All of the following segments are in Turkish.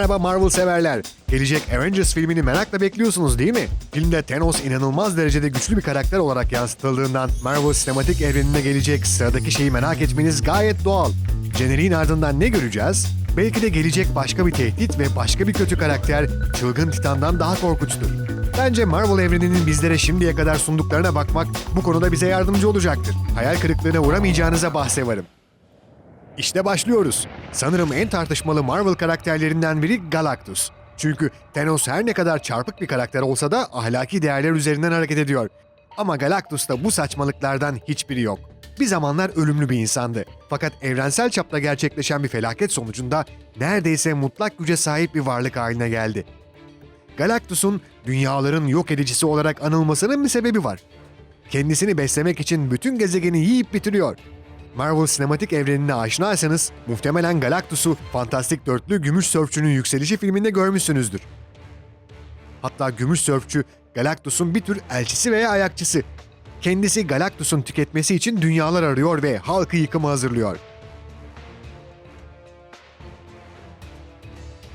Merhaba Marvel severler. Gelecek Avengers filmini merakla bekliyorsunuz değil mi? Filmde Thanos inanılmaz derecede güçlü bir karakter olarak yansıtıldığından Marvel sinematik evrenine gelecek sıradaki şeyi merak etmeniz gayet doğal. Jeneriğin ardından ne göreceğiz? Belki de gelecek başka bir tehdit ve başka bir kötü karakter çılgın Titan'dan daha korkunçtur. Bence Marvel evreninin bizlere şimdiye kadar sunduklarına bakmak bu konuda bize yardımcı olacaktır. Hayal kırıklığına uğramayacağınıza bahse varım. İşte başlıyoruz. Sanırım en tartışmalı Marvel karakterlerinden biri Galactus. Çünkü Thanos her ne kadar çarpık bir karakter olsa da ahlaki değerler üzerinden hareket ediyor. Ama Galactus'ta bu saçmalıklardan hiçbiri yok. Bir zamanlar ölümlü bir insandı. Fakat evrensel çapta gerçekleşen bir felaket sonucunda neredeyse mutlak güce sahip bir varlık haline geldi. Galactus'un dünyaların yok edicisi olarak anılmasının bir sebebi var. Kendisini beslemek için bütün gezegeni yiyip bitiriyor. Marvel sinematik evrenine aşinaysanız muhtemelen Galactus'u Fantastik Dörtlü Gümüş Sörfçü'nün yükselişi filminde görmüşsünüzdür. Hatta Gümüş Sörfçü Galactus'un bir tür elçisi veya ayakçısı. Kendisi Galactus'un tüketmesi için dünyalar arıyor ve halkı yıkıma hazırlıyor.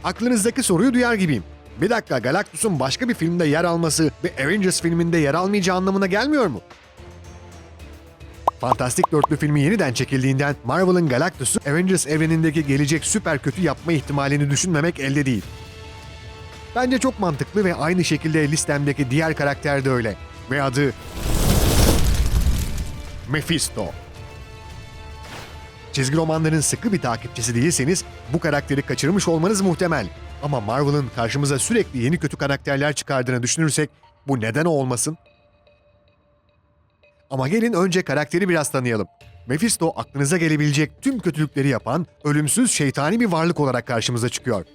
Aklınızdaki soruyu duyar gibiyim. Bir dakika Galactus'un başka bir filmde yer alması ve Avengers filminde yer almayacağı anlamına gelmiyor mu? Fantastik Dörtlü filmi yeniden çekildiğinden Marvel'ın Galactus'u Avengers evrenindeki gelecek süper kötü yapma ihtimalini düşünmemek elde değil. Bence çok mantıklı ve aynı şekilde listemdeki diğer karakter de öyle. Ve adı... Mephisto. Çizgi romanların sıkı bir takipçisi değilseniz bu karakteri kaçırmış olmanız muhtemel. Ama Marvel'ın karşımıza sürekli yeni kötü karakterler çıkardığını düşünürsek bu neden olmasın? Ama gelin önce karakteri biraz tanıyalım. Mephisto aklınıza gelebilecek tüm kötülükleri yapan, ölümsüz şeytani bir varlık olarak karşımıza çıkıyor.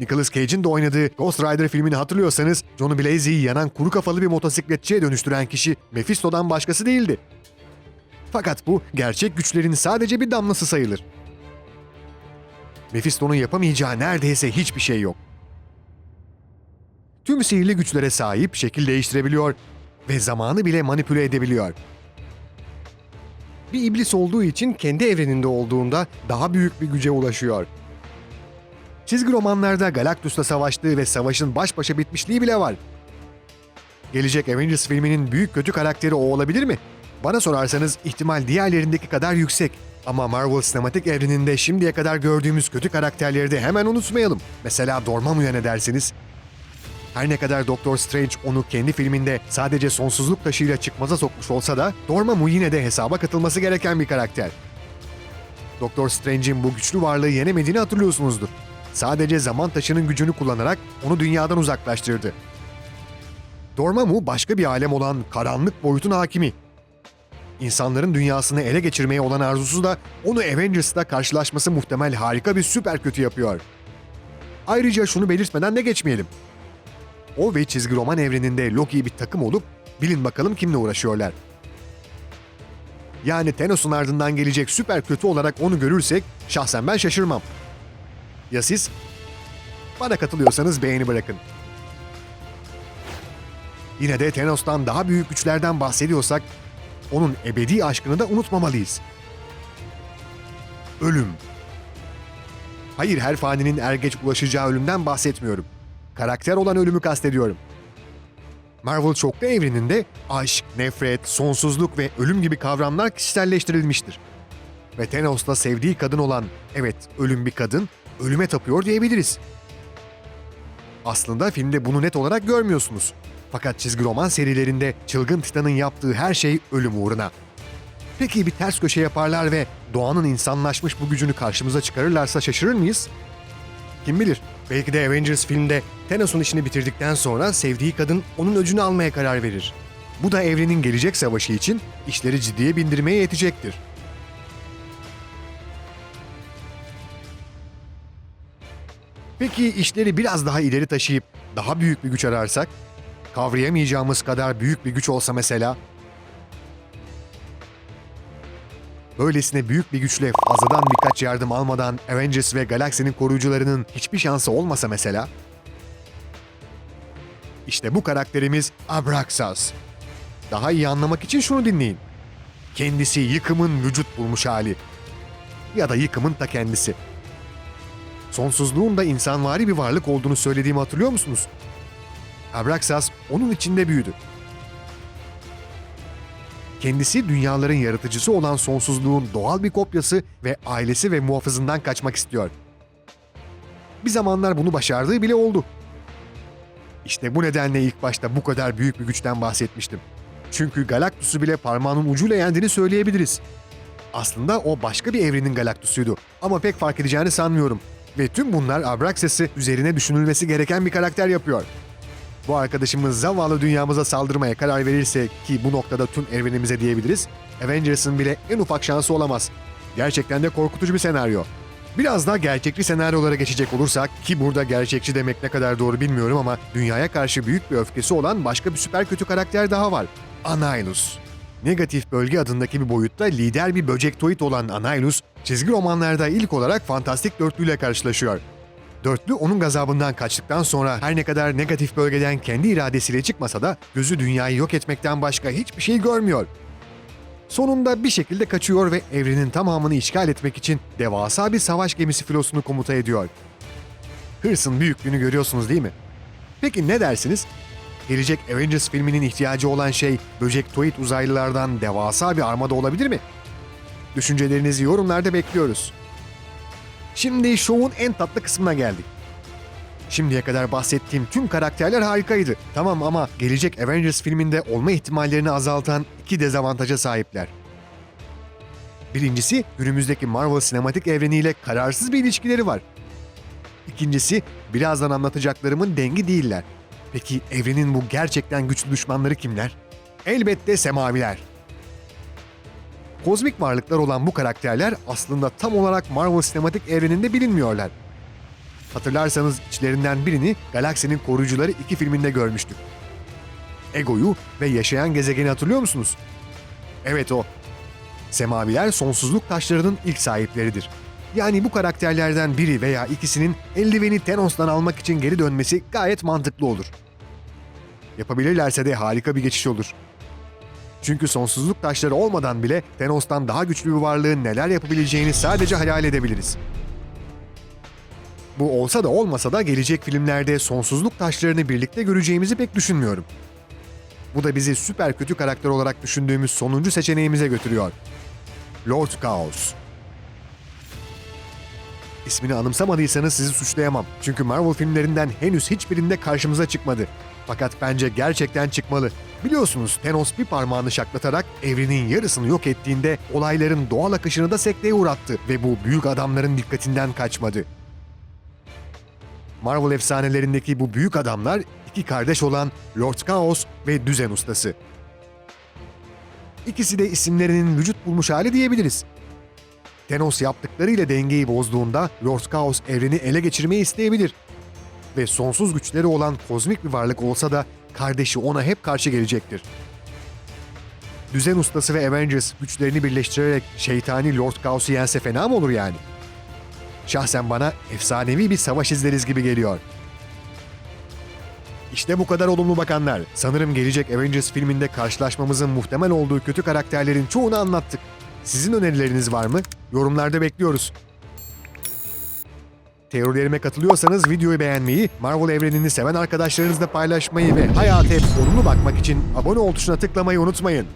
Nicolas Cage'in de oynadığı Ghost Rider filmini hatırlıyorsanız Johnny Blaze'yi yanan kuru kafalı bir motosikletçiye dönüştüren kişi Mephisto'dan başkası değildi. Fakat bu gerçek güçlerin sadece bir damlası sayılır. Mephisto'nun yapamayacağı neredeyse hiçbir şey yok. Tüm sihirli güçlere sahip, şekil değiştirebiliyor ve zamanı bile manipüle edebiliyor. Bir iblis olduğu için kendi evreninde olduğunda daha büyük bir güce ulaşıyor. Çizgi romanlarda Galactus'la savaştığı ve savaşın baş başa bitmişliği bile var. Gelecek Avengers filminin büyük kötü karakteri o olabilir mi? Bana sorarsanız ihtimal diğerlerindeki kadar yüksek. Ama Marvel sinematik evreninde şimdiye kadar gördüğümüz kötü karakterleri de hemen unutmayalım. Mesela Dormammu'ya ne dersiniz? Her ne kadar Doctor Strange onu kendi filminde sadece sonsuzluk taşıyla çıkmaza sokmuş olsa da Dormammu yine de hesaba katılması gereken bir karakter. Doctor Strange'in bu güçlü varlığı yenemediğini hatırlıyorsunuzdur. Sadece zaman taşının gücünü kullanarak onu dünyadan uzaklaştırdı. Dormammu başka bir alem olan karanlık boyutun hakimi. İnsanların dünyasını ele geçirmeye olan arzusu da onu Avengers'ta karşılaşması muhtemel harika bir süper kötü yapıyor. Ayrıca şunu belirtmeden de geçmeyelim. O ve çizgi roman evreninde Loki bir takım olup bilin bakalım kimle uğraşıyorlar. Yani Thanos'un ardından gelecek süper kötü olarak onu görürsek şahsen ben şaşırmam. Ya siz? Bana katılıyorsanız beğeni bırakın. Yine de Thanos'tan daha büyük güçlerden bahsediyorsak onun ebedi aşkını da unutmamalıyız. Ölüm. Hayır her faninin er geç ulaşacağı ölümden bahsetmiyorum. Karakter olan ölümü kastediyorum. Marvel çoklu evreninde aşk, nefret, sonsuzluk ve ölüm gibi kavramlar kişiselleştirilmiştir. Ve Thanos'ta sevdiği kadın olan, evet ölüm bir kadın, ölüme tapıyor diyebiliriz. Aslında filmde bunu net olarak görmüyorsunuz. Fakat çizgi roman serilerinde Çılgın Titan'ın yaptığı her şey ölüm uğruna. Peki bir ters köşe yaparlar ve doğanın insanlaşmış bu gücünü karşımıza çıkarırlarsa şaşırır mıyız? Kim bilir, belki de Avengers filmde Thanos'un işini bitirdikten sonra sevdiği kadın onun öcünü almaya karar verir. Bu da evrenin gelecek savaşı için işleri ciddiye bindirmeye yetecektir. Peki işleri biraz daha ileri taşıyıp daha büyük bir güç ararsak? Kavrayamayacağımız kadar büyük bir güç olsa mesela? Böylesine büyük bir güçle fazladan birkaç yardım almadan Avengers ve galaksinin koruyucularının hiçbir şansı olmasa mesela? İşte bu karakterimiz Abraxas. Daha iyi anlamak için şunu dinleyin. Kendisi yıkımın vücut bulmuş hali. Ya da yıkımın ta kendisi. sonsuzluğun da insanvari bir varlık olduğunu söylediğimi hatırlıyor musunuz? Abraxas onun içinde büyüdü. Kendisi dünyaların yaratıcısı olan sonsuzluğun doğal bir kopyası ve ailesi ve muhafızından kaçmak istiyor. Bir zamanlar bunu başardığı bile oldu. İşte bu nedenle ilk başta bu kadar büyük bir güçten bahsetmiştim. Çünkü Galactus'u bile parmağının ucuyla yendiğini söyleyebiliriz. Aslında o başka bir evrenin Galactus'uydu ama pek fark edeceğini sanmıyorum. Ve tüm bunlar Abraxas'ı üzerine düşünülmesi gereken bir karakter yapıyor. Bu arkadaşımız zavallı dünyamıza saldırmaya karar verirse ki bu noktada tüm evrenimize diyebiliriz, Avengers'ın bile en ufak şansı olamaz. Gerçekten de korkutucu bir senaryo. Biraz daha gerçekçi senaryolara geçecek olursak ki burada gerçekçi demek ne kadar doğru bilmiyorum ama dünyaya karşı büyük bir öfkesi olan başka bir süper kötü karakter daha var. Anilus. Negatif bölge adındaki bir boyutta lider bir böcektoid olan Anilus, çizgi romanlarda ilk olarak fantastik dörtlüyle karşılaşıyor. Dörtlü onun gazabından kaçtıktan sonra her ne kadar negatif bölgeden kendi iradesiyle çıkmasa da gözü dünyayı yok etmekten başka hiçbir şey görmüyor. Sonunda bir şekilde kaçıyor ve evrenin tamamını işgal etmek için devasa bir savaş gemisi filosunu komuta ediyor. Hırsın büyüklüğünü görüyorsunuz değil mi? Peki ne dersiniz? Gelecek Avengers filminin ihtiyacı olan şey böcektoid uzaylılardan devasa bir armada olabilir mi? Düşüncelerinizi yorumlarda bekliyoruz. Şimdi şovun en tatlı kısmına geldik. Şimdiye kadar bahsettiğim tüm karakterler harikaydı. Tamam ama gelecek Avengers filminde olma ihtimallerini azaltan iki dezavantaja sahipler. Birincisi günümüzdeki Marvel sinematik evreniyle kararsız bir ilişkileri var. İkincisi birazdan anlatacaklarımın dengi değiller. Peki evrenin bu gerçekten güçlü düşmanları kimler? Elbette semaviler. Kozmik varlıklar olan bu karakterler aslında tam olarak Marvel sinematik evreninde bilinmiyorlar. Hatırlarsanız içlerinden birini Galaksinin Koruyucuları 2 filminde görmüştük. Ego'yu ve yaşayan gezegeni hatırlıyor musunuz? Evet o. Semaviler sonsuzluk taşlarının ilk sahipleridir. Yani bu karakterlerden biri veya ikisinin eldiveni Thanos'tan almak için geri dönmesi gayet mantıklı olur. Yapabilirlerse de harika bir geçiş olur. Çünkü sonsuzluk taşları olmadan bile Thanos'tan daha güçlü bir varlığın neler yapabileceğini sadece hayal edebiliriz. Bu olsa da olmasa da gelecek filmlerde sonsuzluk taşlarını birlikte göreceğimizi pek düşünmüyorum. Bu da bizi süper kötü karakter olarak düşündüğümüz sonuncu seçeneğimize götürüyor. Lord Chaos. İsmini anımsamadıysanız sizi suçlayamam. Çünkü Marvel filmlerinden henüz hiçbirinde karşımıza çıkmadı. Fakat bence gerçekten çıkmalı. Biliyorsunuz Thanos bir parmağını şaklatarak evrenin yarısını yok ettiğinde olayların doğal akışını da sekteye uğrattı ve bu büyük adamların dikkatinden kaçmadı. Marvel efsanelerindeki bu büyük adamlar iki kardeş olan Lord Chaos ve Düzen Ustası. İkisi de isimlerinin vücut bulmuş hali diyebiliriz. Thanos yaptıklarıyla dengeyi bozduğunda Lord Chaos evreni ele geçirmeyi isteyebilir. Ve sonsuz güçleri olan kozmik bir varlık olsa da kardeşi ona hep karşı gelecektir. Düzen ustası ve Avengers güçlerini birleştirerek şeytani Lord Chaos'u yense fena mı olur yani? Şahsen bana efsanevi bir savaş izleriz gibi geliyor. İşte bu kadar olumlu bakanlar. Sanırım gelecek Avengers filminde karşılaşmamızın muhtemel olduğu kötü karakterlerin çoğunu anlattık. Sizin önerileriniz var mı? Yorumlarda bekliyoruz. Teorilerime katılıyorsanız videoyu beğenmeyi, Marvel evrenini seven arkadaşlarınızla paylaşmayı ve hayata hep olumlu bakmak için abone ol tuşuna tıklamayı unutmayın.